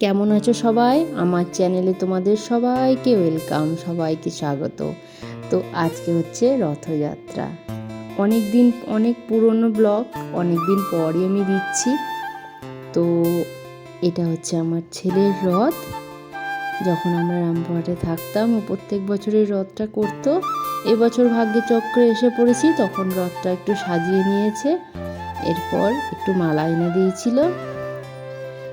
কেমন আছো সবাই? আমার চ্যানেলে তোমাদের সবাইকে ওয়েলকাম, সবাইকে স্বাগত। তো আজকে হচ্ছে রথযাত্রা। অনেক দিন অনেক পুরনো ব্লগ অনেক দিন পরই আমি দিচ্ছি। তো এটা হচ্ছে আমার ছেলের রথ। যখন আমরা রামপুরহাটে থাকতাম, ও প্রত্যেক বছরের রথটা করতো। এবছর ভাগ্যে চক্রে এসে পড়েছি, তখন রথটা একটু সাজিয়ে নিয়েছে। এরপর একটু মালা এনে দিয়েছিল।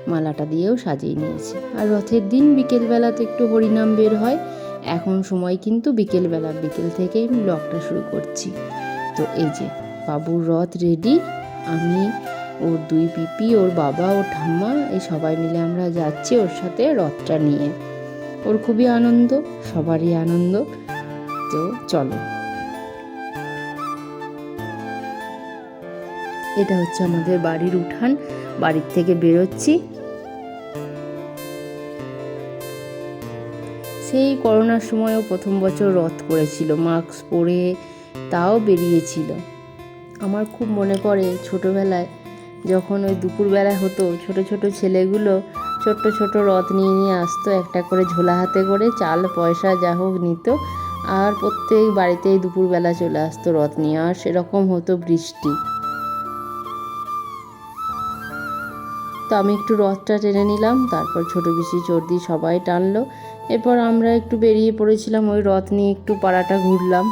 মালাটা দিয়েও সাজিয়ে নিয়েছে। আর রথের দিন বিকেলবেলাতে একটু হরিনাম বের হয়। এখন সময় কিন্তু বিকেলবেলা, বিকেল থেকেই আমি ব্লগটা শুরু করছি। তো এই যে, বাবুর রথ রেডি আমি, ওর দুই পিপি, ওর বাবা, ওর ঠাম্মা, এই সবাই মিলে আমরা যাচ্ছি ওর সাথে রথটা নিয়ে। ওর খুবই আনন্দ, সবারই আনন্দ। তো চলো। এটা হচ্ছে আমাদের বাড়ির উঠান। বাড়ির থেকে বেরোচ্ছি। সেই করোনার সময়ও প্রথম বছর রথ করেছিল মাস্ক পরে তাও বেরিয়েছিল। আমার খুব মনে পড়ে ছোটোবেলায়, যখন ওই দুপুরবেলা হতো, ছোট ছোট ছেলেগুলো ছোট্ট ছোট রথ নিয়ে নিয়ে আসতো, একটা করে ঝোলা হাতে করে, চাল, পয়সা, যা হোক নিত, আর প্রত্যেক বাড়িতেই দুপুরবেলা চলে আসতো রথ নিয়ে, আর সেরকম হতো বৃষ্টি। তো আমি একটু রথটা টেনে নিলাম, তারপর ছোট পিসি চর্দি সবাই টানলো এরপর আমরা একটু বেরিয়ে পড়েছিলাম ওই রথ নিয়ে, একটু পাড়াটা ঘুরলাম।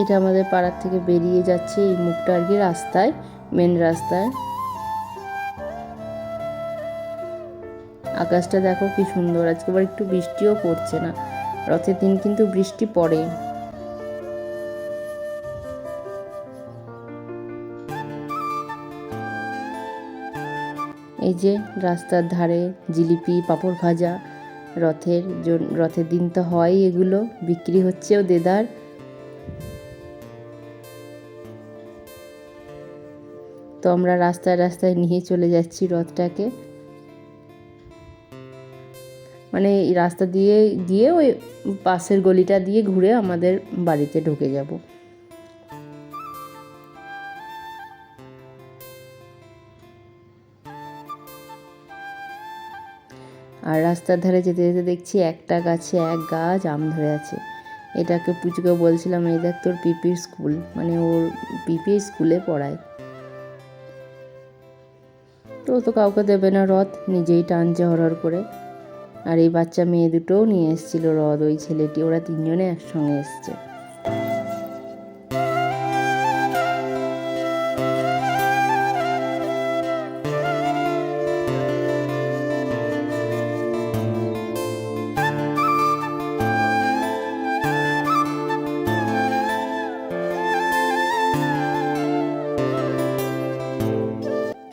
এটা আমাদের পাড়ার থেকে বেরিয়ে যাচ্ছে এই মুখটা আর কি রাস্তায় মেন রাস্তায়। আকাশটা দেখো কি সুন্দর। আজকে আবার একটু বৃষ্টিও পড়ছে না। রথের দিন কিন্তু বৃষ্টি পড়ে। এই যে রাস্তার ধারে জিলিপি, পাঁপড় ভাজা, রথের রথের দিন তো হয় এগুলো। বিক্রি হচ্ছেও দেদার। তো আমরা রাস্তায় রাস্তায় নিয়ে চলে যাচ্ছি রথটাকে। মানে এই রাস্তা দিয়ে গিয়ে ওই পাশের গলিটা দিয়ে ঘুরে আমাদের বাড়িতে ঢুকে যাব। আর রাস্তার ধারে যেতে যেতে দেখছি একটা গাছে এক গাছ আম ধরে আছে। এটাকে পুচুকে বলছিলাম, এই দেখ তোর পিপির স্কুল। মানে ওর পিপি স্কুলে পড়ায়। তো তো কাউকে দেবে না রথ, নিজেই টানছে হরহর করে। আর এই বাচ্চা মেয়ে দুটোও নিয়ে এসেছিল রথ ওই ছেলেটি। ওরা তিনজনে একসঙ্গে এসছে।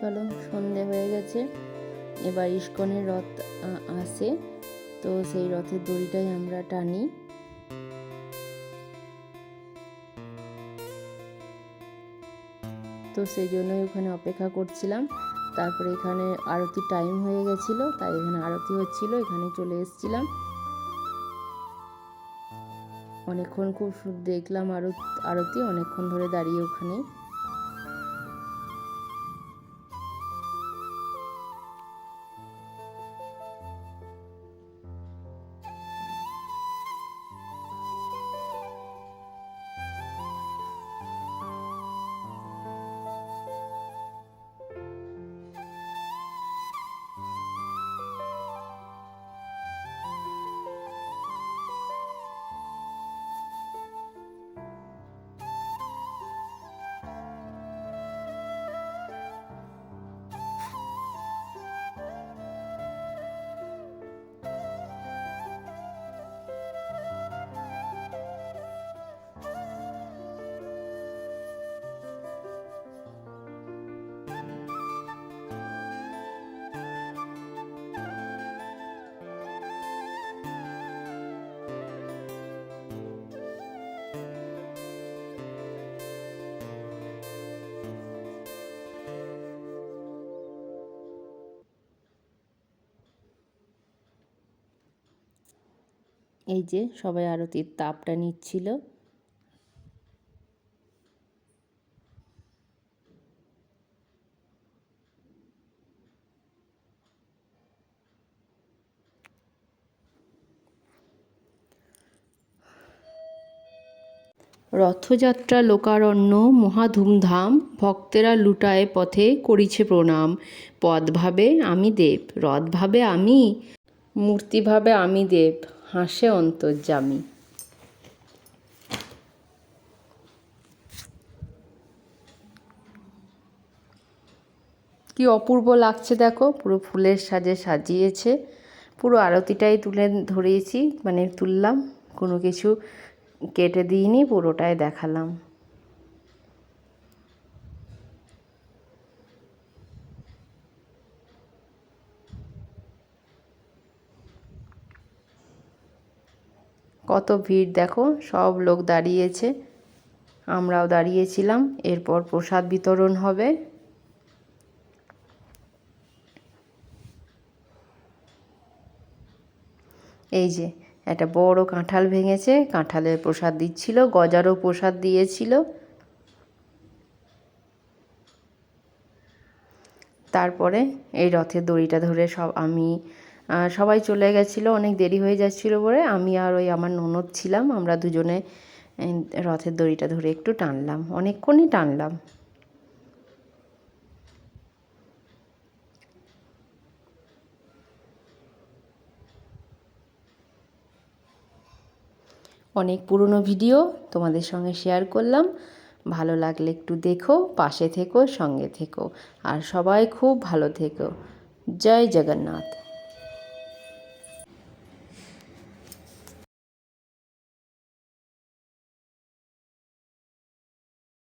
চলো, সন্ধে হয়ে গেছে। এবার ইস্কনের রথ আ- আসে তো সেই রথের দড়িটাই আমরা টানি। তো সেই জন্যই ওখানে অপেক্ষা করছিলাম। তারপরে এখানে আরতি টাইম হয়ে গেছিল, তাই এখানে আরতি হচ্ছিল, এখানে চলে এসেছিলাম। অনেকক্ষণ খুব দেখলাম আরতি, অনেকক্ষণ ধরে দাঁড়িয়ে ওখানে। এই যে সবাই আরতির তাপটা নিচ্ছিল। রথযাত্রা, লোকারণ্য, মহা ধুমধাম, ভক্তেরা লুটায় পথে করিছে প্রণাম। পদ ভাবে আমি দেব রথ ভাবে আমি মূর্তি ভাবে আমি দেব। হাসে অন্তর্যামী। কি অপূর্ব লাগছে দেখো, পুরো ফুলের সাজে সাজিয়েছে। পুরো আরতিটাই তুলে ধরিয়েছি মানে তুললাম, কোনো কিছু কেটে দিইনি, পুরোটাই দেখালাম। কত ভিড় দেখো, সব লোক দাঁড়িয়েছে। আমরাও দাঁড়িয়েছিলাম, এরপর প্রসাদ বিতরণ হবে। এই যে, একটা বড় কাঁঠাল ভেঙেছে, কাঁঠালের প্রসাদ দিচ্ছিল, গজারও প্রসাদ দিয়েছিল। তারপরে এই রথের দড়িটা ধরে সব আমি সবাই চলে গেছিল, অনেক দেরি হয়ে যাচ্ছিল বলে আমি আর ওই আমার ননদ ছিলাম, আমরা দুজনে রথের দড়িটা ধরে একটু টানলাম, অনেকক্ষণই টানলাম। অনেক পুরনো ভিডিও তোমাদের সঙ্গে শেয়ার করলাম, ভালো লাগলে একটু দেখো, পাশে থেকো, সঙ্গে থেকো, আর সবাই খুব ভালো থেকো। জয় জগন্নাথ।